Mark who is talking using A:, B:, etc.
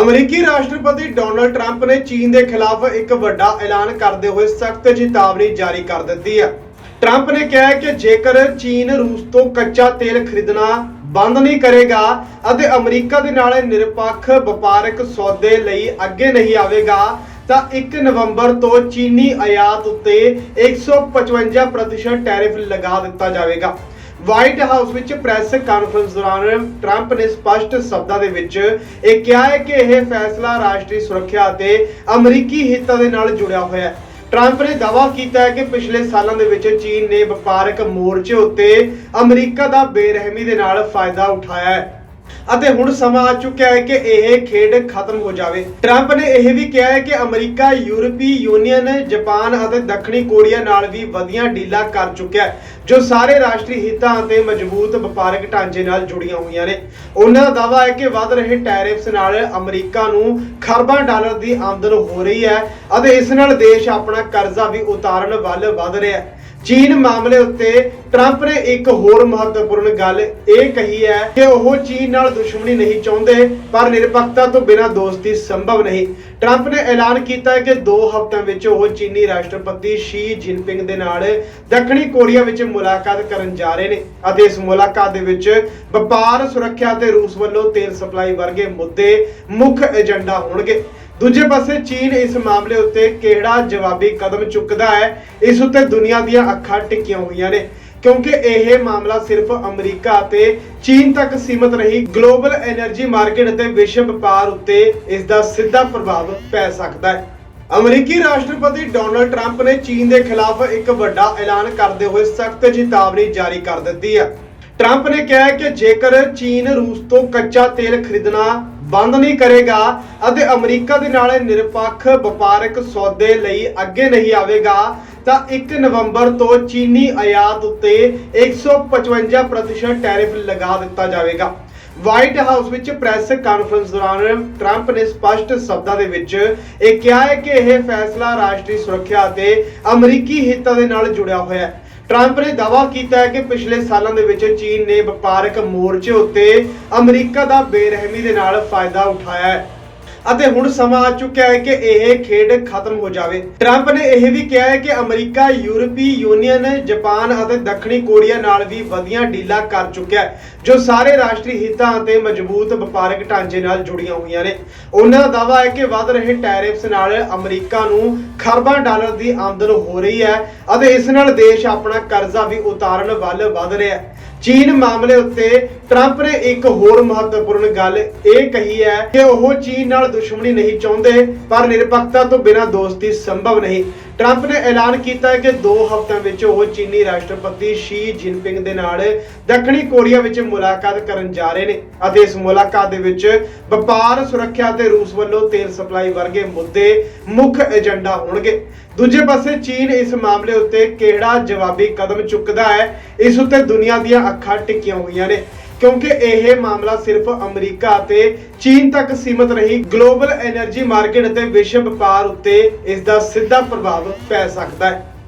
A: ਅਮਰੀਕੀ ਰਾਸ਼ਟਰਪਤੀ Donald Trump ਨੇ ਚੀਨ ਦੇ ਖਿਲਾਫ ਇੱਕ ਵੱਡਾ ਐਲਾਨ ਕਰਦੇ ਹੋਏ ਸਖਤ ਚੇਤਾਵਨੀ ਜਾਰੀ ਕਰ ਦਿੱਤੀ ਹੈ। ਟਰੰਪ ਨੇ ਕਿਹਾ ਹੈ ਕਿ ਜੇਕਰ ਚੀਨ ਰੂਸ ਤੋਂ ਕੱਚਾ ਤੇਲ ਖਰੀਦਣਾ ਬੰਦ ਨਹੀਂ ਕਰੇਗਾ ਅਤੇ ਅਮਰੀਕਾ ਦੇ ਨਾਲ ਨਿਰਪੱਖ ਵਪਾਰਕ ਸੌਦੇ ਲਈ ਅੱਗੇ ਨਹੀਂ ਆਵੇਗਾ, ਤਾਂ 1 ਨਵੰਬਰ ਤੋਂ ਚੀਨੀ ਆਯਾਤ ਉੱਤੇ 155% ਟੈਰਿਫ ਲਗਾ ਦਿੱਤਾ ਜਾਵੇਗਾ। ਵਾਈਟ ਹਾਊਸ ਵਿੱਚ ਪ੍ਰੈਸ ਕਾਨਫਰੰਸ ਦੌਰਾਨ ਟਰੰਪ ਨੇ ਸਪਸ਼ਟ ਸ਼ਬਦਾਂ ਦੇ ਵਿੱਚ ਇਹ ਕਿਹਾ ਹੈ ਕਿ ਇਹ ਫੈਸਲਾ ਰਾਸ਼ਟਰੀ ਸੁਰੱਖਿਆ ਅਤੇ ਅਮਰੀਕੀ ਹਿੱਤਾਂ ਦੇ ਨਾਲ ਜੁੜਿਆ ਹੋਇਆ ਹੈ। ਟਰੰਪ ਨੇ ਦਾਅਵਾ ਕੀਤਾ ਹੈ ਕਿ ਪਿਛਲੇ ਸਾਲਾਂ ਦੇ ਵਿੱਚ ਚੀਨ ਨੇ ਵਪਾਰਕ ਮੋਰਚੇ ਉੱਤੇ ਅਮਰੀਕਾ ਦਾ ਬੇਰਹਿਮੀ ਦੇ ਨਾਲ ਫਾਇਦਾ ਉਠਾਇਆ ਹੈ। ਅਤੇ ਹੁਣ ਸਮਾਂ ਆ ਚੁੱਕਿਆ ਹੈ ਕਿ ਇਹ ਖੇਡ ਖਤਮ ਹੋ ਜਾਵੇ। ਟਰੰਪ ਨੇ ਇਹ ਵੀ ਕਿਹਾ ਹੈ ਕਿ ਅਮਰੀਕਾ, ਯੂਰਪੀ ਯੂਨੀਅਨ, ਜਾਪਾਨ ਅਤੇ ਦੱਖਣੀ ਕੋਰੀਆ ਨਾਲ ਵੀ ਵਧੀਆਂ ਡੀਲਾਂ ਕਰ ਚੁੱਕਿਆ ਜੋ ਸਾਰੇ ਰਾਸ਼ਟਰੀ ਹਿੱਤਾਂ ਅਤੇ ਮਜ਼ਬੂਤ ਵਪਾਰਕ ਢਾਂਚੇ ਨਾਲ ਜੁੜੀਆਂ ਹੋਈਆਂ ਨੇ। ਉਹਨਾਂ ਦਾ ਦਾਅਵਾ ਹੈ ਕਿ ਵੱਧ ਰਹੇ ਟੈਰਿਫਸ ਨਾਲ ਅਮਰੀਕਾ ਨੂੰ ਖਰਬਾਂ ਡਾਲਰ ਦੀ ਆਮਦਨ ਹੋ ਰਹੀ ਹੈ ਅਤੇ ਇਸ ਨਾਲ ਦੇਸ਼ ਆਪਣਾ ਕਰਜ਼ਾ ਵੀ ਉਤਾਰਨ ਵੱਲ ਵਧ ਰਿਹਾ ਹੈ। ਚੀਨ ਮਾਮਲੇ ਉੱਤੇ ਟਰੰਪ ਨੇ ਇੱਕ ਹੋਰ ਮਹੱਤਵਪੂਰਨ ਗੱਲ ਇਹ ਕਹੀ ਹੈ ਕਿ ਉਹ ਚੀਨ ਨਾਲ ਦੁਸ਼ਮਣੀ ਨਹੀਂ ਚਾਹੁੰਦੇ, ਪਰ ਨਿਰਪੱਖਤਾ ਤੋਂ ਬਿਨਾਂ ਦੋਸਤੀ ਸੰਭਵ ਨਹੀਂ। ਟਰੰਪ ਨੇ ਐਲਾਨ ਕੀਤਾ ਹੈ ਕਿ 2 ਹਫ਼ਤਿਆਂ ਵਿੱਚ ਉਹ ਚੀਨੀ ਰਾਸ਼ਟਰਪਤੀ ਸ਼ੀ ਜਿਨਪਿੰਗ ਦੇ ਨਾਲ ਦੱਖਣੀ ਕੋਰੀਆ ਵਿੱਚ ਮੁਲਾਕਾਤ ਕਰਨ ਜਾ ਰਹੇ ਨੇ ਅਤੇ ਇਸ ਮੁਲਾਕਾਤ ਦੇ ਵਿੱਚ ਵਪਾਰ, ਸੁਰੱਖਿਆ ਅਤੇ ਰੂਸ ਵੱਲੋਂ ਤੇਲ ਸਪਲਾਈ ਵਰਗੇ ਮੁੱਦੇ ਮੁੱਖ ਏਜੰਡਾ ਹੋਣਗੇ। ਦੂਜੇ ਪਾਸੇ ਚੀਨ ਇਸ ਮਾਮਲੇ ਉੱਤੇ ਕਿਹੜਾ ਜਵਾਬੀ ਕਦਮ ਚੁੱਕਦਾ ਹੈ? ਇਸ ਉੱਤੇ ਦੁਨੀਆ ਦੀਆਂ ਅੱਖਾਂ ਟਿਕੀਆਂ ਹੋਈਆਂ ਨੇ। ਕਿਉਂਕਿ ਇਹ ਮਾਮਲਾ ਸਿਰਫ ਅਮਰੀਕਾ ਅਤੇ ਚੀਨ ਤੱਕ ਸੀਮਤ ਰਹੀ। ਗਲੋਬਲ એનર્ਜੀ ਮਾਰਕੀਟ ਅਤੇ ਵਿਸ਼ਵ ਵਪਾਰ ਉੱਤੇ ਇਸ ਦਾ ਸਿੱਧਾ ਪ੍ਰਭਾਵ ਪੈ ਸਕਦਾ ਹੈ। ਅਮਰੀਕੀ ਰਾਸ਼ਟਰਪਤੀ ਡੋਨਲਡ ਟਰੰਪ ਨੇ ਚੀਨ ਦੇ ਖਿਲਾਫ ਇੱਕ ਵੱਡਾ ਐਲਾਨ ਕਰਦੇ ਹੋਏ ਸਖਤ ਚੇਤਾਵਨੀ ਜਾਰੀ ਕਰ ਦਿੱਤੀ ਹੈ। ਟਰੰਪ ਨੇ ਕਿਹਾ ਕਿ ਜੇਕਰ ਚੀਨ ਰੂਸ ਤੋਂ ਕੱਚਾ ਤੇਲ ਖਰੀਦਣਾ ਬੰਦ ਨਹੀਂ ਕਰੇਗਾ ਅਤੇ ਅਮਰੀਕਾ ਦੇ ਨਾਲ ਨਿਰਪੱਖ ਵਪਾਰਕ ਸੌਦੇ ਲਈ ਅੱਗੇ ਨਹੀਂ ਆਵੇਗਾ, ਤਾਂ 1 ਨਵੰਬਰ ਤੋਂ ਚੀਨੀ ਆਯਾਤ ਉੱਤੇ 155% ਟੈਰਿਫ ਲਗਾ ਦਿੱਤਾ ਜਾਵੇਗਾ। ਵਾਈਟ ਹਾਊਸ ਵਿੱਚ ਪ੍ਰੈਸ ਕਾਨਫਰੰਸ ਦੌਰਾਨ ਟਰੰਪ ਨੇ ਸਪਸ਼ਟ ਸ਼ਬਦਾਂ ਦੇ ਵਿੱਚ ਇਹ ਕਿਹਾ ਹੈ ਕਿ ਇਹ ਫੈਸਲਾ ਰਾਸ਼ਟਰੀ ਸੁਰੱਖਿਆ ਅਤੇ ਅਮਰੀਕੀ ਹਿੱਤਾਂ ਦੇ ਨਾਲ ਜੁੜਿਆ ਹੋਇਆ ਹੈ। ਟਰੰਪ ਨੇ ਦਾਅਵਾ ਕੀਤਾ ਹੈ ਕਿ ਪਿਛਲੇ ਸਾਲਾਂ ਦੇ ਵਿੱਚ ਚੀਨ ਨੇ ਵਪਾਰਕ ਮੋਰਚੇ ਉੱਤੇ ਅਮਰੀਕਾ ਦਾ ਬੇਰਹਿਮੀ ਦੇ ਨਾਲ ਫਾਇਦਾ ਉਠਾਇਆ ਹੈ। ਅਤੇ ਹੁਣ ਸਮਾਂ ਆ ਚੁੱਕਿਆ ਹੈ ਕਿ ਇਹ ਖੇਡ ਖਤਮ ਹੋ ਜਾਵੇ। ਟਰੰਪ ਨੇ ਇਹ ਵੀ ਕਿਹਾ ਹੈ ਕਿ ਅਮਰੀਕਾ, ਯੂਰਪੀ ਯੂਨੀਅਨ, ਜਾਪਾਨ ਅਤੇ ਦੱਖਣੀ ਕੋਰੀਆ ਨਾਲ ਵੀ ਵਧੀਆਂ ਡੀਲਾਂ ਕਰ ਚੁੱਕਿਆ ਹੈ, ਜੋ ਸਾਰੇ ਰਾਸ਼ਟਰੀ ਹਿੱਤਾਂ ਅਤੇ ਮਜ਼ਬੂਤ ਵਪਾਰਕ ਢਾਂਚੇ ਨਾਲ ਜੁੜੀਆਂ ਹੋਈਆਂ ਨੇ। ਉਹਨਾਂ ਦਾ ਦਾਅਵਾ ਹੈ ਕਿ ਵੱਧ ਰਹੇ ਟੈਰਿਫਸ ਨਾਲ ਅਮਰੀਕਾ ਨੂੰ ਖਰਬਾਂ ਡਾਲਰ ਦੀ ਆਮਦਨ ਹੋ ਰਹੀ ਹੈ ਅਤੇ ਇਸ ਨਾਲ ਦੇਸ਼ ਆਪਣਾ ਕਰਜ਼ਾ ਵੀ ਉਤਾਰਨ ਵੱਲ ਵਧ ਰਿਹਾ ਹੈ। ਚੀਨ ਮਾਮਲੇ ਉੱਤੇ ਟਰੰਪ ਨੇ ਇੱਕ ਹੋਰ ਮਹੱਤਵਪੂਰਨ ਗੱਲ ਇਹ ਕਹੀ ਹੈ ਕਿ ਉਹ ਚੀਨ ਨਾਲ ਦੁਸ਼ਮਣੀ ਨਹੀਂ ਚਾਹੁੰਦੇ, ਪਰ ਨਿਰਪੱਖਤਾ ਤੋਂ ਬਿਨਾਂ ਦੋਸਤੀ ਸੰਭਵ ਨਹੀਂ। ਟਰੰਪ ਨੇ ਐਲਾਨ ਕੀਤਾ ਹੈ ਕਿ 2 ਹਫ਼ਤਿਆਂ ਵਿੱਚ ਉਹ ਚੀਨੀ ਰਾਸ਼ਟਰਪਤੀ ਸ਼ੀ ਜਿਨਪਿੰਗ ਦੇ ਨਾਲ ਦੱਖਣੀ ਕੋਰੀਆ ਵਿੱਚ ਮੁਲਾਕਾਤ ਕਰਨ ਜਾ ਰਹੇ ਨੇ ਅਤੇ ਇਸ ਮੁਲਾਕਾਤ ਦੇ ਵਿੱਚ ਵਪਾਰ, ਸੁਰੱਖਿਆ ਅਤੇ ਰੂਸ ਵੱਲੋਂ ਤੇਲ ਸਪਲਾਈ ਵਰਗੇ ਮੁੱਦੇ ਮੁੱਖ ਏਜੰਡਾ ਹੋਣਗੇ। ਦੂਜੇ ਪਾਸੇ ਚੀਨ ਇਸ ਮਾਮਲੇ ਉੱਤੇ ਕਿਹੜਾ ਜਵਾਬੀ ਕਦਮ ਚੁੱਕਦਾ ਹੈ? ਇਸ ਉੱਤੇ ਦੁਨੀਆ ਦੀਆਂ ਅੱਖਾਂ ਟਿਕੀਆਂ ਹੋਈਆਂ ਨੇ। ਕਿਉਂਕਿ ਇਹ ਮਾਮਲਾ ਸਿਰਫ ਅਮਰੀਕਾ ਅਤੇ ਚੀਨ ਤੱਕ ਸੀਮਤ ਨਹੀਂ, ਗਲੋਬਲ એનર્ਜੀ ਮਾਰਕੀਟ ਅਤੇ ਵਿਸ਼ਵ ਵਪਾਰ ਉੱਤੇ ਇਸ ਦਾ ਸਿੱਧਾ ਪ੍ਰਭਾਵ ਪੈ ਸਕਦਾ ਹੈ।